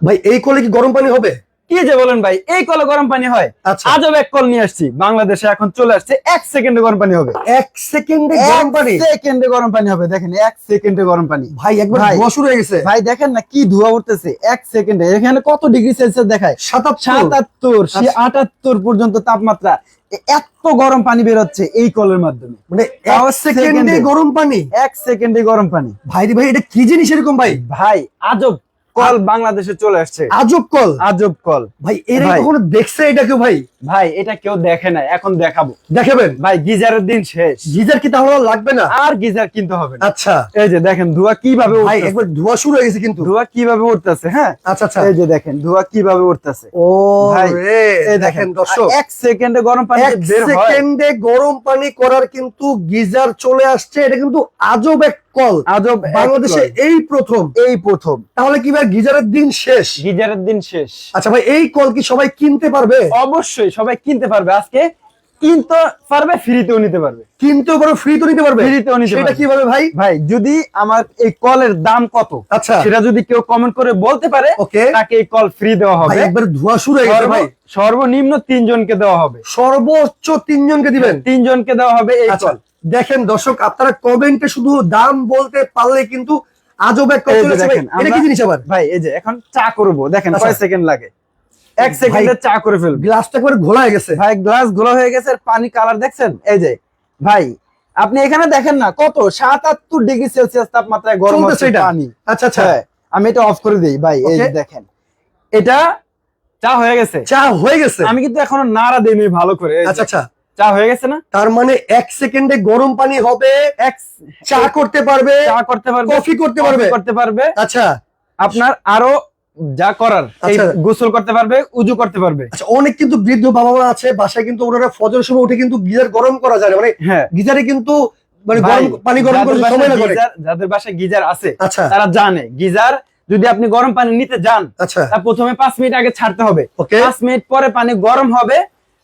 ভাই এই কলে কি গরম পানি হবে? কি যে বলেন ভাই এই কলে গরম পানি হয়। আচ্ছা। আজব এক কল নিয়ে আসছি বাংলাদেশে এখন চলে আসছে এক সেকেন্ডে গরম পানি হবে। এক সেকেন্ডে গরম পানি? সেকেন্ডে গরম পানি হবে দেখেন এক সেকেন্ডে গরম পানি। ভাই একবার। ধোয়া শুরু হয়ে গেছে। ভাই দেখেন না কি ধোয়া উঠতেছে এক সেকেন্ডে। এখানে কত ডিগ্রি সেলসিয়াস দেখায়? সাতাত্তর। আচ্ছা। আটাত্তর পর্যন্ত তাপমাত্রা। এত গরম পানি বেরোচ্ছে এই কলের মাধ্যমে। মানে সেকেন্ডে। গরম পানি? এক সেকেন্ডে গরম পানি। ভাই রে ভাই এটা কি জিনিস এরকম ভাই? ভাই আজব। কল বাংলাদেশে চলে আসছে। আজব কল। আজব কল। ভাই এর কখনো দেখছে এটা কেউ ভাই? ভাই এটা কেউ দেখে না এখন দেখাবো। দেখাবেন? ভাই গিজারের দিন শেষ। গিজার কি তাহলে লাগবে না? আর গিজার কিনতে হবে না। আচ্ছা। এই যে দেখেন ধোয়া কীভাবে ভাই একবার ধোয়া শুরু হয়ে গেছে কিন্তু। ধোয়া কীভাবে উঠতেছে হ্যাঁ? আচ্ছা আচ্ছা। এই যে দেখেন ধোয়া কীভাবে উঠতেছে। ও ভাই, এই দেখেন দর্শক। এক সেকেন্ডে গরম পানি এক বের হয়। সেকেন্ডে গরম পানি করার কিন্তু গিজার চলে আসছে। এটা কিন্তু আজব এক কল আজব বাংলাদেশে এই প্রথম। এই প্রথম। তাহলে কি ভাই গিজারের দিন শেষ? গিজারের দিন শেষ। আচ্ছা ভাই এই কল কি সবাই কিনতে পারবে? অবশ্যই সবাই কিনতে পারবে। আজকে কিনতে পারবে ফ্রিতেও নিতে পারবে। কিনতেও পারো ফ্রি তো নিতে পারবে? ফ্রিতেও নিতে পারবে। কীভাবে ভাই? ভাই যদি আমার এই কলের দাম কত আচ্ছা। সেটা যদি কেউ কমেন্ট করে বলতে পারে ওকে। তাকে এই কল ফ্রি দেওয়া হবে। একবার ধোয়া শুরু হয়ে সর্ব- ভাই। সর্বনিম্ন তিনজনকে দেওয়া হবে। সর্বোচ্চ তিনজনকে দিবেন? তিনজনকে দেওয়া হবে এই আচ্ছা কল। দেখেন দর্শক আপনারা কমেন্টে শুধু দাম বলতে পারলে কিন্তু আজব এক ভাই। দেখেন, এটা কি জিনিস আবার? ভাই এই যে এখন চা করব। দেখেন আচ্ছা। কয় সেকেন্ড লাগে? এক সেকেন্ডে চা করে ফেলবে। গ্লাসটা একবার ঘোলা হয়ে গেছে। ভাই গ্লাসগুলো হয়ে গেছে আর পানি কালার দেখছেন? এই যে ভাই আপনি এখানে দেখেন না কত? সাতাত্তর ডিগ্রি সেলসিয়াস তাপমাত্রায় গরম হচ্ছে? পানি। আচ্ছা আচ্ছা। হ্যাঁ আমি এটা অফ করে দিই ভাই এই দেখেন। এটা চা হয়ে গেছে। চা হয়ে গেছে? আমি কিন্তু এখনও নাড়া দিইনি ভালো করে আচ্ছা আচ্ছা। চা হয়ে গেছে না? তার মানে এক সেকেন্ডে গরম পানি হবে এক চা করতে পারবে চা করতে পারবে কফি করতে পারবে। করতে পারবে। আচ্ছা। আপনার আরও যা করার আচ্ছা। গোসল করতে পারবে উজু করতে পারবে। আচ্ছা অনেক কিন্তু বৃদ্ধ বাবা মা আছে বাসায় কিন্তু ওনারা ফজর সময় উঠে কিন্তু গিজার গরম করা যায় মানে হ্যাঁ। গিজারে কিন্তু মানে গরম পানি গরম করতে সময় না করে যাদের বাসায় গিজার আছে আচ্ছা। তারা জানে গিজার যদি আপনি গরম পানি নিতে যান আচ্ছা। তা প্রথমে পাঁচ মিনিট আগে ছাড়তে হবে। পাঁচ মিনিট পরে পানি গরম হবে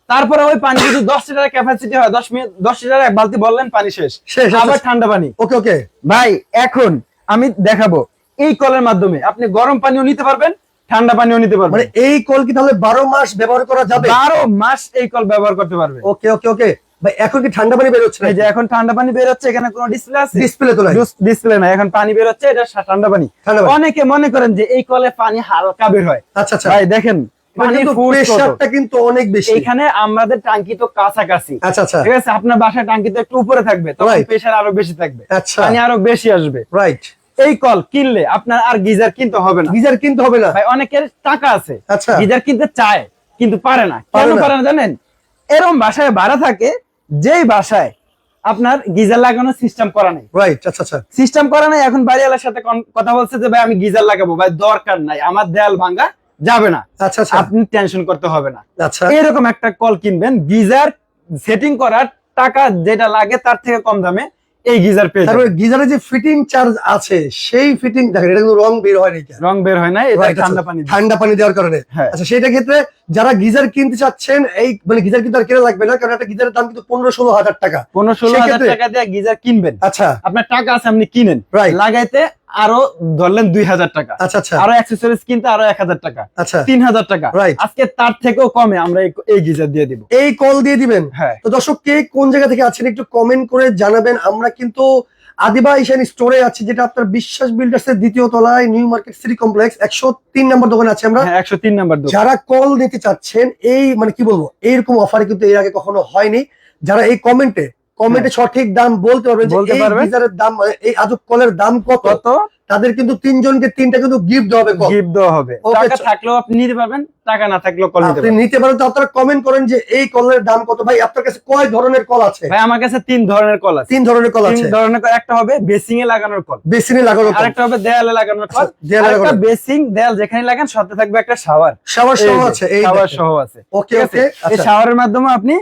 তারপরে ওই পানি যদি দশ লিটার ক্যাপাসিটি হয় দশ মিনিট দশ লিটার এক বালতি বললেন পানি শেষ। শেষ আবার ঠান্ডা পানি। ওকে ওকে। ভাই এখন আমি দেখাবো। এই কলের মাধ্যমে। আপনি গরম পানিও নিতে পারবেন ঠান্ডা পানিও নিতে পারবেন। মানে এই কল কি তাহলে বারো মাস ব্যবহার করা যাবে? বারো মাস এই কল ব্যবহার করতে পারবে। ওকে ওকে ওকে। ভাই এখন কি ঠান্ডা পানি বেরোচ্ছে না যে এখন ঠান্ডা পানি বের হচ্ছে এখানে কোনো ডিসপ্লে আছে? ডিসপ্লে তো নাই। ডিসপ্লে না এখন পানি বের হচ্ছে এটা ঠান্ডা পানি। অনেকে মনে করেন যে এই কলে পানি হালকা বের হয়। আচ্ছা আচ্ছা। ভাই দেখেন কিন্তু অনেক বেশি। এখানে আমাদের টাঙ্কি তো কাছাকাছি। আচ্ছা আচ্ছা। ঠিক আছে আপনার বাসায় টাঙ্কি তো একটু উপরে থাকবে তখন প্রেশার আরও বেশি থাকবে। আচ্ছা। পানি আরও বেশি আসবে। রাইট এই কল কিনলে আপনার আর গিজার কিনতে হবে না। গিজার কিনতে হবে না? ভাই অনেকের টাকা আছে। আচ্ছা। গিজার কিনতে চায় কিন্তু পারে না। কেন পারে না জানেন? এরকম বাসায় ভাড়া থাকে যেই বাসায় আপনার গিজার লাগানোর সিস্টেম করা নেই। রাইট আচ্ছা আচ্ছা। সিস্টেম করা নাই এখন বাড়িওয়ালার সাথে কথা বলছে যে ভাই আমি গিজার লাগাবো। ভাই দরকার নাই আমার দেয়াল ভাঙ্গা যাবে না। আচ্ছা আচ্ছা। আপনি টেনশন করতে হবে না। আচ্ছা। এরকম একটা কল কিনবেন গিজার সেটিং করার টাকা যেটা লাগে তার থেকে কম দামে এই গিজার পেয়ে যাবেন। গিজারে যে ফিটিং চার্জ আছে সেই ফিটিং দেখেন এটা কিন্তু রং বের হয় নাকি রং বের হয় না এটা ঠান্ডা আচ্ছা, পানি ঠান্ডা পানি দেওয়ার কারণে। হ্যাঁ। আচ্ছা সেটা ক্ষেত্রে যারা গিজার কিনতে চাচ্ছেন এই মানে গিজার কিন্তু আর কেনা লাগবে না কারণ একটা গিজারের দাম কিন্তু পনেরো ষোলো হাজার টাকা। পনেরো ষোলো হাজার টাকা দিয়ে গিজার কিনবেন। আচ্ছা। আপনার টাকা আছে আপনি কিনেন। লাগাইতে আরও ধরলেন দুই হাজার টাকা। আচ্ছা আচ্ছা। আরও অ্যাক্সেসরিজ কিনতে আরও এক হাজার টাকা। আচ্ছা। তিন হাজার টাকা. আজকে তার থেকেও কমে আমরা এই- গিজার দিয়ে দিব। এই কল দিয়ে দিবেন? হ্যাঁ। তো দর্শক কে কোন জায়গা থেকে আছেন একটু কমেন্ট করে জানাবেন। আমরা কিন্তু আদিবা ইশান স্টোরে আছি যেটা আপনার বিশ্বাস বিল্ডার্স এর দ্বিতীয় তলায় নিউ মার্কেট সিটি কমপ্লেক্স একশো তিন নম্বর দোকানে আছি আমরা। হ্যাঁ একশো তিন নাম্বার যারা কল নিতে চাচ্ছেন এই মানে কি বলব? এইরকম অফারে কিন্তু এর আগে কখনো হয়নি। যারা এই কমেন্টে কমেন্টে সঠিক দাম বলতে পারবেন যে হ্যাঁ। বলতে এই পারবেন। গিজারের দাম এই আজব কলের দাম কত? কত? তাদের কিন্তু তিনজনকে তিনটা কিন্তু গিফট দেওয়া হবে গিফট দেওয়া হবে। টাকা থাকলেও আপনি নিতে পারবেন টাকা না থাকলেও কল নিতে আপনি পারবেন। নিতে পারেন তো আপনারা কমেন্ট করেন যে এই কলের দাম কত? ভাই আপনার কাছে কয় ধরনের কল আছে? ভাই আমার কাছে তিন ধরনের কল আছে। তিন ধরনের কল আছে। তিন ধরনের কল একটা হবে বেসিং এ লাগানোর কল বেসিনে লাগানোর কল আরেকটা হবে দেয়ালে লাগানোর কল দেয়ালে আরেকটা লাগানো বেসিং দেয়াল যেখানে লাগান সাথে থাকবে একটা শাওয়ার শাওয়ার সহ আছে এই শাওয়ার সহ আছে। ওকে ওকে এই শাওয়ারের মাধ্যমে আপনি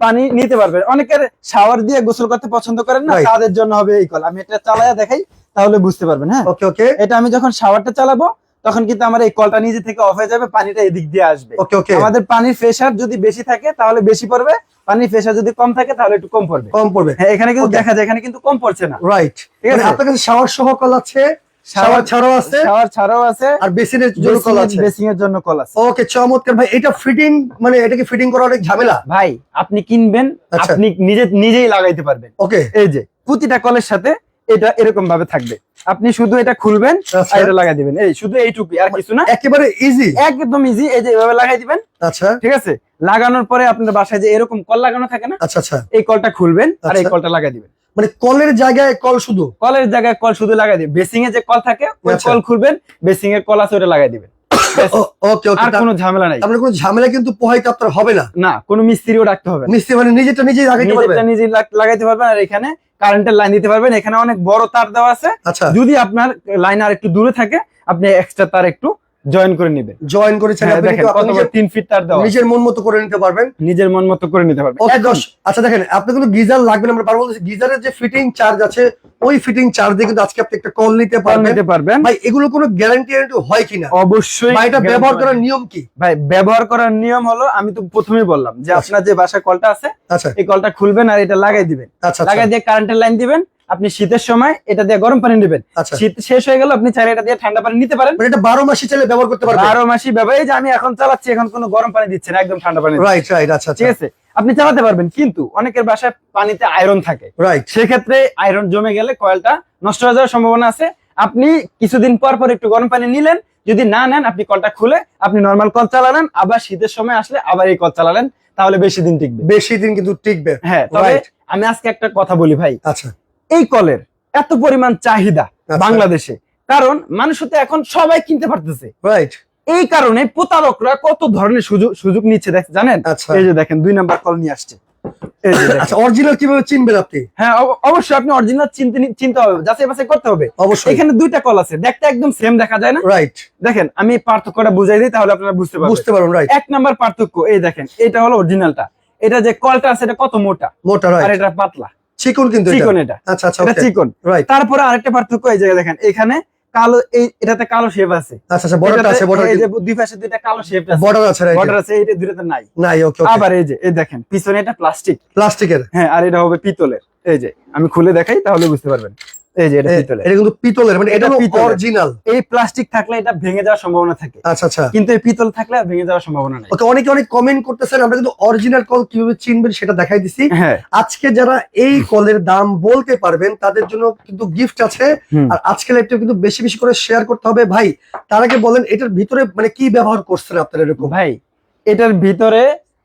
পানি নিতে পারবেন অনেকের শাওয়ার দিয়ে গোসল করতে পছন্দ করেন না তাদের জন্য হবে এই কল আমি এটা চালায়া দেখাই তাহলে বুঝতে পারবেন হ্যাঁ? ওকে ওকে এটা আমি যখন শাওয়ারটা চালাবো তখন কিন্তু আমার এই কলটা নিজে থেকে অফ হয়ে যাবে পানিটা এদিক দিয়ে আসবে। ওকে ওকে আমাদের পানির প্রেসার যদি বেশি থাকে তাহলে বেশি পড়বে। পানির প্রেসার যদি কম থাকে তাহলে একটু কম পড়বে। কম পড়বে। হ্যাঁ এখানে কিন্তু দেখা যায় এখানে কিন্তু কম পড়ছে না। রাইট ঠিক মানে আছে। আপনার কাছে শাওয়ার সহ কল আছে শাওয়ার ছাড়াও আছে। শাওয়ার ছাড়াও আছে। আর বেসিনের জন্য কল আছে। জন্য কল আছে। ওকে চমৎকার। ভাই এটা ফিটিং মানে এটাকে ফিটিং করা অনেক ঝামেলা? ভাই আপনি কিনবেন আচ্ছা। আপনি নিজে নিজেই লাগাইতে পারবেন। ওকে। এই যে প্রতিটা কলের সাথে এটা এরকম ভাবে থাকবে। আপনি শুধু এটা খুলবেন আচ্ছা। আর এটা লাগাই দিবেন। এই শুধু এইটুকুই আর কিছু না। একেবারে ইজি একদম ইজি এই যে এভাবে লাগাই দিবেন। আচ্ছা। ঠিক আছে? লাগানোর পরে আপনার বাসায় যে এরকম কল লাগানো থাকে না আচ্ছা আচ্ছা। এই কলটা খুলবেন আর এই আচ্ছা। কলটা লাগাই দিবেন। মানে কলের জায়গায় কল শুধু? কলের জায়গায় কল শুধু লাগাই দিবেন। বেসিং এ যে কল থাকে ওই আচ্ছা। কল খুলবেন বেসিং এর কল আছে ওটা লাগাই দিবেন। ওকে ওকে। আর কোনো ঝামেলা নাই। আপনার কোনো ঝামেলা কিন্তু পোহাইতে আপনার হবে না? না কোনো মিস্ত্রিও রাখতে হবে না। মিস্ত্রি মানে নিজেরটা নিজেই লাগাইতে পারবে নিজেরটা নিজে লাগাইতে পারবেন আর এখানে কারেন্টের লাইন দিতে পারবেন। এখানে অনেক বড় তার দেওয়া আছে। আচ্ছা। যদি আপনার লাইন আর একটু দূরে থাকে আপনি এক্সট্রা তার একটু জয়েন করে জয়েন করেছেন হ্যাঁ, তিন ফিট তার দেওয়া। নিজের মন মতো করে নিতে পারবেন। নিজের মন মতো করে নিতে পারবেন। আচ্ছা দেখেন আপনি কিন্তু গিজার লাগবে আমরা গিজারের যে ফিটিং চার্জ আছে ওই ফিটিং চার্জ দিয়ে কিন্তু আজকে আপনি একটা কল নিতে পারবেন। নিতে পারবেন। ভাই এগুলো কোনো গ্যারান্টি হয় কিনা? অবশ্যই বা এটা ব্যবহার করার নিয়ম কি? ভাই ব্যবহার করার নিয়ম হলো আমি তো প্রথমেই বললাম যে আচ্ছা। আপনার যে বাসায় কলটা আছে আচ্ছা। এই কলটা খুলবেন আর এটা লাগাই দিবেন। আচ্ছা আচ্ছা। লাগাই দিয়ে কারেন্টের লাইন দিবেন আপনি শীতের সময় এটা দিয়ে গরম পানি নেবেন। আচ্ছা। শীত শেষ হয়ে গেল আপনি চাইলে এটা দিয়ে ঠান্ডা পানি নিতে পারেন। মানে এটা বারো মাসে চাইলে ব্যবহার করতে পারবেন? বারো মাসি ব্যবহার এই যে আমি এখন চালাচ্ছি এখন কোনো গরম পানি দিচ্ছে না একদম ঠান্ডা পানি রাইট রাইট আচ্ছা ঠিক আচ্ছা আছে? আপনি চালাতে পারবেন কিন্তু অনেকের বাসায় পানিতে আয়রন থাকে। রাইট সেক্ষেত্রে আয়রন জমে গেলে কয়েলটা নষ্ট হয়ে যাওয়ার সম্ভাবনা আছে। আপনি কিছুদিন পর পর একটু গরম পানি নিলেন যদি না নেন আপনি কলটা খুলে আপনি নর্মাল কল চালালেন আবার শীতের সময় আসলে আবার এই কল চালালেন তাহলে বেশি দিন টিকবে। বেশি দিন কিন্তু টিকবে। হ্যাঁ তবে আমি আজকে একটা কথা বলি ভাই। আচ্ছা। এই কলের এত পরিমাণ চাহিদা আচ্ছা। বাংলাদেশে। কারণ মানুষ তো এখন সবাই কিনতে পারতেছে। রাইট এই কারণে প্রতারকরা কত ধরনের সুযোগ সুযোগ নিচ্ছে দেখ জানেন? আচ্ছা। এই যে দেখেন দুই নাম্বার কল নিয়ে আসছে। আচ্ছা অরিজিনাল কীভাবে চিনবেন আপনি? হ্যাঁ অবশ্যই আপনি অরিজিনাল চিনতে চিনতে হবে যাচাই বাছাই করতে হবে। অবশ্যই। এখানে দুইটা কল আছে দেখতে একদম সেম দেখা যায় না? রাইট দেখেন আমি পার্থক্যটা বুঝাই দিই তাহলে আপনারা বুঝতে পারবেন। বুঝতে পারবেন রাইট এক নাম্বার পার্থক্য এই দেখেন এটা হলো অরিজিনালটা এটা যে কলটা আছে এটা কত মোটা? মোটা আর এটা পাতলা। চিকন কিন্তু চিকন এটা। আচ্ছা আচ্ছা এটা চিকন। রাইট তারপরে আরেকটা পার্থক্য এই জায়গায় দেখেন এখানে কালো এই এটাতে কালো শেপ আছে। আচ্ছা আচ্ছা আছে বর্ডার এই যে দুই পাশে দুইটা কালো শেপ আছে। বর্ডার আছে রাইট বর্ডার আছে এইটা দুইটাতে নাই। নাই ওকে ওকে আবার এই যে এই দেখেন পিছনে এটা প্লাস্টিক প্লাস্টিকের হ্যাঁ আর এটা হবে পিতলের। এই যে আমি খুলে দেখাই তাহলে বুঝতে পারবেন। এই যে এটা পিতলের। এটা কিন্তু পিতলের মানে এটা অরিজিনাল এই প্লাস্টিক থাকলে এটা ভেঙে যাওয়ার সম্ভাবনা থাকে। আচ্ছা আচ্ছা। কিন্তু এই পিতল থাকলে ভেঙে যাওয়ার সম্ভাবনা নাই। ওকে অনেকে অনেক কমেন্ট করতেছেন আমরা কিন্তু অরিজিনাল কল কীভাবে চিনবেন সেটা দেখাই দিছি। হ্যাঁ। আজকে যারা এই কলের দাম বলতে পারবেন তাদের জন্য কিন্তু গিফট আছে। আর আজকে লাইভটা কিন্তু বেশি বেশি করে শেয়ার করতে হবে। ভাই তার আগে বলেন এটার ভিতরে মানে কি ব্যবহার করছেন আপনারা এরকম? ভাই এটার ভিতরে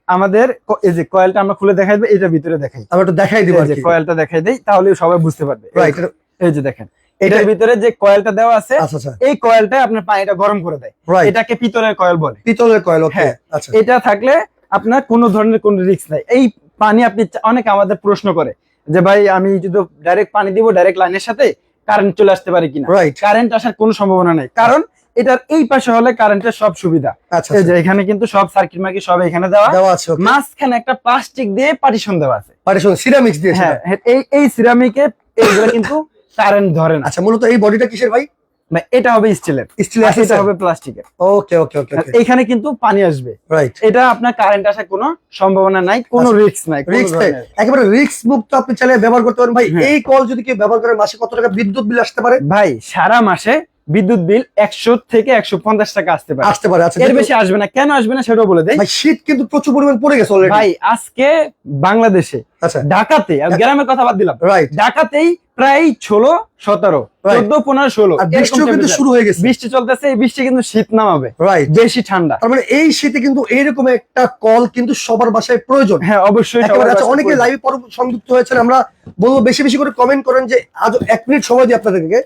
আমাদের এই যে কয়েলটা আমরা খুলে দেখাই দেবো এটার ভিতরে দেখাই। আমরা একটু দেখাই দিব যে কয়েলটা দেখাই দেই তাহলে সবাই বুঝতে পারবে। রাইট এই যে দেখেন এটার ভিতরে যে কয়েলটা দেওয়া আছে আচ্ছা আচ্ছা। এই কয়েলটা আপনার পানিটা গরম করে দেয়। এটাকে পিতলের কয়েল বলে। পিতলের কয়েল হ্যাঁ। আচ্ছা। এটা থাকলে আপনার কোনো ধরনের কোনো রিস্ক নাই। এই পানি আপনি অনেকে আমাদের প্রশ্ন করে যে ভাই আমি যদি ডাইরেক্ট পানি দিব ডাইরেক্ট লাইনের সাথে কারেন্ট চলে আসতে পারে কিনা? কারেন্ট আসার কোনো সম্ভাবনা নেই। কারণ এটার এই পাশে হলে কারেন্টের সব সুবিধা। আচ্ছা যে এখানে কিন্তু সব সার্কিট মার্কিট সব এখানে দেওয়া। আছে মাঝখানে একটা প্লাস্টিক দিয়ে পার্টিশন দেওয়া আছে। পার্টিশন সিরামিক্স দিয়েছে হ্যাঁ হ্যাঁ, এই এই সিরামিকে এইগুলো কিন্তু কারেন্ট ধরে না। আচ্ছা মূলত এই বডিটা কিসের ভাই? এটা হবে স্টিলের। স্টিল এটা হবে প্লাস্টিকের। ওকে ওকে ওকে এখানে কিন্তু পানি আসবে। রাইট এটা আপনার কারেন্ট আসার কোনো সম্ভাবনা নাই কোনো আচ্ছা, রিস্ক নাই কোনো রিক্স ধরনের। একেবারে রিক্স মুক্ত আপনি চাইলে ব্যবহার করতে পারেন। ভাই হ্যাঁ। এই কল যদি কেউ ব্যবহার করে মাসে কত টাকা বিদ্যুৎ বিল আসতে পারে? ভাই সারা মাসে বিদ্যুৎ বিল একশো থেকে একশো পঞ্চাশ টাকা আসতে পারে। আসতে পারে আচ্ছা এর বেশি আসবে না। কেন আসবে না সেটাও বলে দেয় ভাই শীত কিন্তু প্রচুর পরিমাণ পড়ে গেছে ভাই আজকে বাংলাদেশে আচ্ছা। ঢাকাতে গ্রামের কথা বাদ দিলাম। রাইট ঢাকাতেই প্রায় ষোলো সতেরো. চোদ্দ পনেরো ষোলো। বৃষ্টিও কিন্তু শুরু হয়ে গেছে। বৃষ্টি চলতেছে এই বৃষ্টি কিন্তু শীত নামাবে। রাইট বেশি ঠান্ডা। তার মানে এই শীতে কিন্তু এইরকম একটা কল কিন্তু সবার বাসায় প্রয়োজন। হ্যাঁ অবশ্যই আচ্ছা অনেকে। লাইভ পর্ব সংযুক্ত হয়েছেন আমরা বলব বেশি বেশি করে কমেন্ট করেন যে আজ এক মিনিট সময় দিই আপনাদেরকে।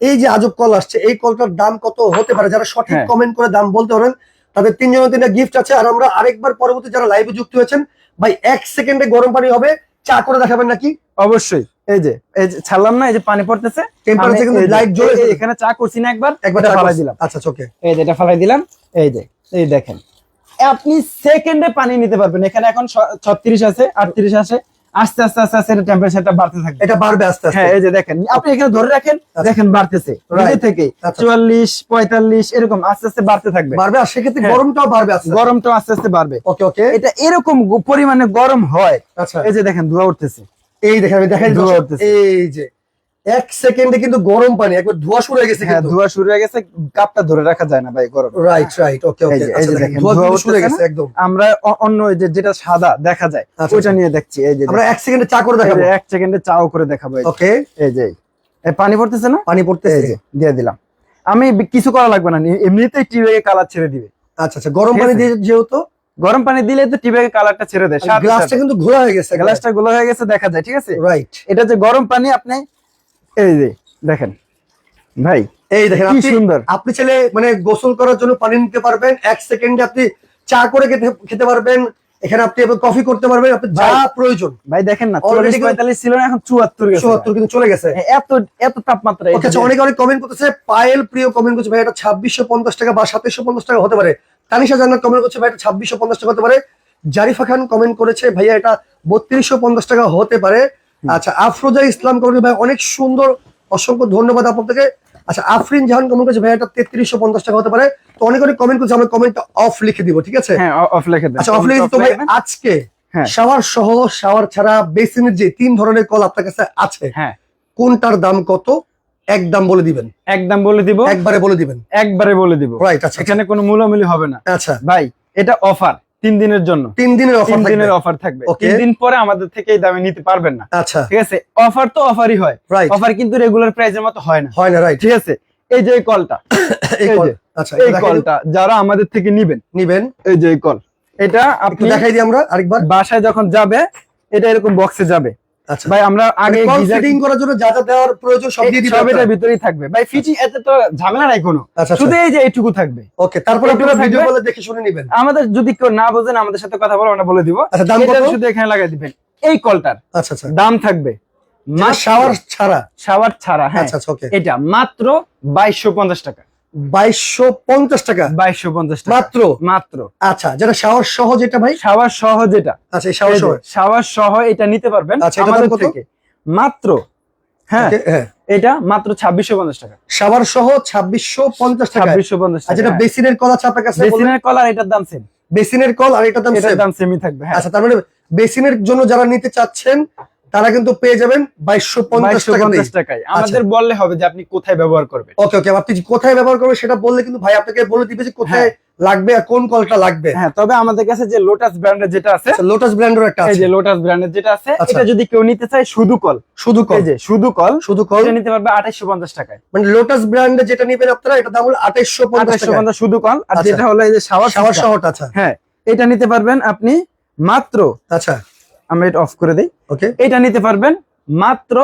এই যে আজব কল আসছে এই কলটার দাম কত হতে পারে? যারা সঠিক হ্যাঁ। কমেন্ট করে দাম বলতে পারেন তাদের তিনজনের তিনটা গিফট আছে। আর আমরা আরেকবার পরবর্তী যারা লাইভে যুক্ত হয়েছেন ভাই এক সেকেন্ডে গরম পানি হবে চা করে দেখাবেন নাকি? অবশ্যই। এই যে এই যে ছাড়লাম না এই যে পানি পড়তেছে। টেম্পারেচার কিন্তু লাইট জ্বলে এখানে চা করছি না একবার একবার ফালাই দিলাম। আচ্ছা চোখে এই যে এটা ফালাই দিলাম। এই যে এই দেখেন। আপনি সেকেন্ডে পানি নিতে পারবেন। এখানে এখন ছত্রিশ আছে আটত্রিশ আছে। আস্তে আস্তে আস্তে আস্তে টেম্পারেচারটা বাড়তে থাকবে। এটা বাড়বে আস্তে আস্তে। হ্যাঁ এই যে দেখেন। আপনি এখানে ধরে রাখেন আচ্ছা। দেখেন বাড়তেছে. নিজে থেকে আচ্ছা। চুয়াল্লিশ পঁয়তাল্লিশ এরকম আস্তে আস্তে বাড়তে থাকবে। বাড়বে আর সেক্ষেত্রে হ্যাঁ। গরমটাও বাড়বে আস্তে আস্তে। গরমটা আস্তে আস্তে বাড়বে। ওকে ওকে এটা এরকম পরিমাণে গরম হয়। আচ্ছা। এই যে দেখেন ধোয়া উঠতেছে। এই দেখেন আমি দেখাই। এই যে এক সেকেন্ডে কিন্তু গরম পানি একবার ধোয়া শুরু হয়ে গেছে হ্যাঁ ধোয়া শুরু হয়ে গেছে কাপটা ধরে রাখা যায় না ভাই গরম। রাইট রাইট ওকে ওকে এই যে দেখেন, ধোয়া শুরু হয়ে গেছে একদম। আমরা অন্য ওই যে যেটা সাদা দেখা যায় আচ্ছা, ওইটা আচ্ছা। নিয়ে দেখছি এই যে আমরা এক সেকেন্ডে চা করে দেখাবো। এক সেকেন্ডে চাও করে দেখাবো ওকে এই যে এই। পানি পড়তেছে না? পানি পড়তেছে। এই যে দিয়ে দিলাম। আমি কিছু করা লাগবে না এমনিতেই টিব্যাগে কালার ছেড়ে দিবে। আচ্ছা আচ্ছা গরম পানি। দিয়ে যেহেতু গরম পানি দিলে তো টিব্যাগে কালারটা ছেড়ে দেয় গ্লাসটা কিন্তু ঘোলা হয়ে গেছে গ্লাসটা ঘোলা হয়ে গেছে দেখা যায় ঠিক আছে? রাইট এটা যে গরম পানি আপনি এই যে দেখেন। ভাই এই দেখেন কি আপনি সুন্দর। আপনি ছেলে মানে গোসল করার জন্য পানি নিতে পারবেন এক সেকেন্ডে আপনি চা করে খেতে খেতে পারবেন এখানে আপনি কফি করতে পারবেন আপনি যা প্রয়োজন। ভাই দেখেন না চল্লিশ পঁয়তাল্লিশ ছিল না এখন চুয়াত্তর গেছে। চুয়াত্তর কিন্তু চলে গেছে। এত এত তাপমাত্রা আচ্ছা অনেকে অনেক কমেন্ট করতেছে পায়েল প্রিয় কমেন্ট করছে ভাই এটা ছাব্বিশশো পঞ্চাশ টাকা বা সাতাশশো পঞ্চাশ টাকা হতে পারে। তানিশা জান্নাত কমেন্ট করছে ভাই এটা ছাব্বিশশো পঞ্চাশ টাকা হতে পারে। জারিফা খান কমেন্ট করেছে ভাইয়া এটা বত্রিশশো পঞ্চাশ টাকা হতে পারে। আচ্ছা আফরোজা ইসলাম কমেন্ট ভাই অনেক সুন্দর অসংখ্য ধন্যবাদ আপনাকে আচ্ছা আফরিন জাহান কমেন্ট করেছে। ভাই এটা তেত্রিশশো পঞ্চাশ টাকা হতে পারে। তো অনেক অনেক কমেন্ট করছে আমরা কমেন্টটা অফ লিখে দিব ঠিক আছে? হ্যাঁ অফ লিখে আচ্ছা অফ লিখে তো ভাই আজকে হ্যাঁ। শাওয়ার সহ শাওয়ার ছাড়া বেসিনের যে তিন ধরনের কল আপনার কাছে আছে হ্যাঁ। কোনটার দাম কত? এক দাম বলে দিবেন। একদম বলে দিব। একবারে বলে দিবেন। একবারে বলে দিব। রাইট আচ্ছা। এখানে কোনো মূলামূলি হবে না। আচ্ছা। ভাই এটা অফার তিন দিনের জন্য। তিন দিনের অফার তিন দিনের অফার থাকবে। তিন দিন পরে আমাদের থেকে এই দামে নিতে পারবেন না। আচ্ছা। ঠিক আছে? অফার তো অফারই হয়। অফার কিন্তু রেগুলার প্রাইসের মতো হয় না। হয় না রাইট ঠিক আছে? এই যে কলটা এই এই কল আচ্ছা এই কলটা যারা আমাদের থেকে নিবেন নিবেন। এই যে কল এটা আপনি দেখাই দিই আমরা আরেকবার। বাসায় যখন যাবে এটা এরকম বক্সে যাবে। ভাই আমরা আগে ফিটিং করার জন্য যা যা দেওয়ার প্রয়োজন সব দিয়ে দিবেন সব এটার ভিতরেই থাকবে। ভাই ফিটিং এতে তো ঝামেলা নাই কোনো। আচ্ছা শুধু এই যে এইটুকু থাকবে। ওকে তারপর আপনারা ভিডিও বলে দেখে শুনে নিবেন। আমাদের যদি কেউ না বোঝেন আমাদের সাথে কথা বলো আমরা বলে দিব। আচ্ছা দাম কত? শুধু এখানে লাগাই দিবেন। এই কলটার। আচ্ছা আচ্ছা। দাম থাকবে শাওয়ার ছাড়া। শাওয়ার ছাড়া হ্যাঁ। আচ্ছা আচ্ছা ওকে। এটা মাত্র বাইশশো পঞ্চাশ টাকা। বাইশশো পঞ্চাশ টাকা। বাইশশো পঞ্চাশ মাত্র? মাত্র। আচ্ছা যেটা শাওয়ার সহ যেটা ভাই? শাওয়ার সহ যেটা। আচ্ছা এই শাওয়ার সহ। শাওয়ার সহ এটা নিতে পারবেন আচ্ছা, আমাদের থেকে। মাত্র হ্যাঁ হ্যাঁ। এটা মাত্র ছাব্বিশশো পঞ্চাশ টাকা। শাওয়ার সহ ছাব্বিশশো পঞ্চাশ টাকা ছাব্বিশশো পঞ্চাশ আর যেটা টাকা বেসিনের কল আছে আপনার কাছে? বললেন? বেসিনের কলার এটার দাম সেম বেসিনের কল আর এটার দাম সেমই থাকবে হ্যাঁ। আচ্ছা তার মানে বেসিনের জন্য যারা নিতে চাচ্ছেন তারা কিন্তু পেয়ে যাবেন বাইশশো পঞ্চাশ টাকা টাকায়। আমাদের বললে হবে যে আপনি কোথায় ব্যবহার করবেন। ওকে ওকে আপনি কোথায় ব্যবহার করবেন সেটা বললে কিন্তু ভাই আপনাকে বলে দিবে যে কোথায় লাগবে আর কোন কলটা লাগবে। হ্যাঁ তবে আমাদের কাছে যে লোটাস ব্র্যান্ডের যেটা আছে লোটাস ব্র্যান্ডের একটা এই আছে। যে লোটাস ব্র্যান্ডের যেটা আছে আচ্ছা। এটা যদি কেউ নিতে চায় শুধু কল। শুধু কল। এই যে শুধু কল শুধু কল। এটা নিতে পারবে আঠাইশো পঞ্চাশ টাকায়। মানে লোটাস ব্র্যান্ডে যেটা নেবেন আপনারা এটা দাম হলো আঠাইশশো পঞ্চাশ আঠাইশো টাকা পঞ্চাশ শুধু কল আর আচ্ছা। যেটা হলো এই যে শাওয়ার শাওয়ার সহটা আচ্ছা। হ্যাঁ এটা নিতে পারবেন আপনি মাত্র আচ্ছা। আমরা এটা অফ করে দিই। ওকে এটা নিতে পারবেন মাত্র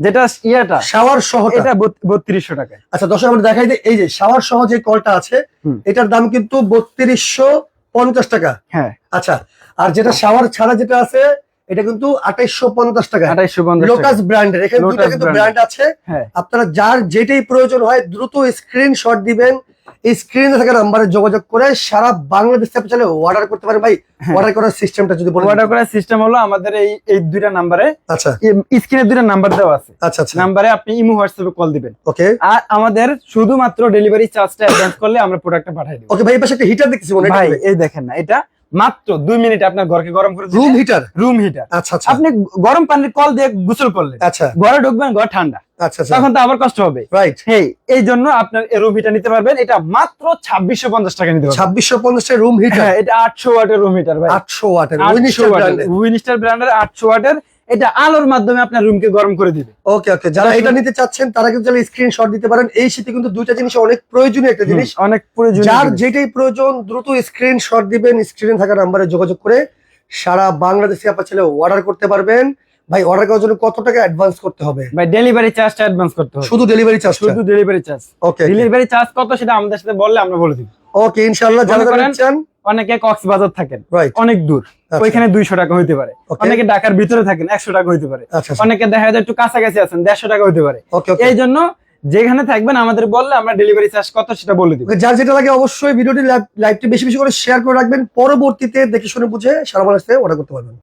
যেটা ইয়াটা শাওয়ার সহ এটা বত্রিশশো টাকা আচ্ছা দর্শক আমরা দেখাই দিই। এই যে শাওয়ার সহ যে কলটা আছে এটার দাম কিন্তু বত্রিশশো পঞ্চাশ টাকা। হ্যাঁ। আচ্ছা আর যেটা শাওয়ার ছাড়া যেটা আছে এটা কিন্তু আঠাইশশো পঞ্চাশ টাকা। আঠাইশো পঞ্চাশ লোটাস ব্র্যান্ডের এখানে Lotus দুটো কিন্তু ব্র্যান্ড আছে। হ্যাঁ। আপনারা যার যেটাই প্রয়োজন হয় দ্রুত স্ক্রিনশট দিবেন। এই স্ক্রিনে থাকা নাম্বারে যোগাযোগ করে সারা বাংলাদেশ থেকে চাইলে অর্ডার করতে পারেন। ভাই হ্যাঁ। অর্ডার করার সিস্টেমটা যদি বলেন। অর্ডার করার সিস্টেম হলো আমাদের এই এই দুইটা নাম্বারে আচ্ছা। স্ক্রিনে দুইটা নাম্বার দেওয়া আছে। আচ্ছা আচ্ছা। নাম্বারে আপনি ইমো হোয়াটসঅ্যাপে কল দিবেন। ওকে। আর আমাদের শুধুমাত্র ডেলিভারি চার্জটা অ্যাডভান্স করলে আমরা প্রোডাক্টটা পাঠাই দেবো। ওকে ভাই এই পাশে একটা হিটার দেখতেছি মনে হয়। এই দেখেন না এটা মাত্র দুই মিনিট আপনার ঘরকে গরম করে রুম হিটার রুম হিটার আচ্ছা আচ্ছা। আপনি গরম পানির কল দিয়ে গোসল করলেন। আচ্ছা। ঘরে ঢুকবেন ঘর ঠান্ডা। আচ্ছা আচ্ছা। তখন তো আবার কষ্ট হবে। রাইট এই জন্য আপনার রুম হিটার নিতে পারবেন। এটা মাত্র ছাব্বিশশো পঞ্চাশ টাকা নিতে পারবেন। ছাব্বিশশো রুম হিটার হ্যাঁ এটা আটশো ওয়াটের রুম হিটার ভাই। আটশো ওয়াটের আটশো ওয়াটের। উইনিস্টার ব্র্যান্ডের আটশো ওয়াটের। এটা আলোর মাধ্যমে আপনার রুমকে গরম করে দিবে। ওকে ওকে যারা এটা নিতে চাচ্ছেন তারা কিন্তু স্ক্রিনশট দিতে পারেন। এই শীতে কিন্তু দুইটা জিনিস অনেক প্রয়োজনীয় একটা জিনিস। অনেক প্রয়োজন যার যেটাই প্রয়োজন দ্রুত স্ক্রিনশট দিবেন স্ক্রিনে থাকা নাম্বারে যোগাযোগ করে সারা বাংলাদেশে আপনার ছেলে অর্ডার করতে পারবেন। ভাই অর্ডার করার জন্য কত টাকা অ্যাডভান্স করতে হবে? ভাই ডেলিভারি চার্জটা অ্যাডভান্স করতে হবে। শুধু ডেলিভারি চার্জ শুধু delivery charge okay delivery charge কত সেটা আমাদের সাথে বললে আমরা বলে দিব। ওকে ইনশাআল্লাহ যারা যারা করেন- অনেকে কক্সবাজার থাকেন। রাইট অনেক দূর। ওইখানে দুইশো টাকা হইতে পারে। অনেকে ঢাকার ভিতরে থাকেন একশো টাকা হইতে পারে। আচ্ছা অনেকে দেখা যায় একটু কাছাকাছি আছেন দেড়শো টাকা হইতে পারে। এই জন্য যেখানে থাকবেন আমাদের বললে আমরা ডেলিভারি চার্জ কত সেটা বলে দিব। যার যেটা লাগে অবশ্যই ভিডিওটি লাইভটি বেশি বেশি করে শেয়ার করে রাখবেন। পরবর্তীতে দেখে শুনে বুঝে সারা বাংলাদেশে অর্ডার করতে পারবেন।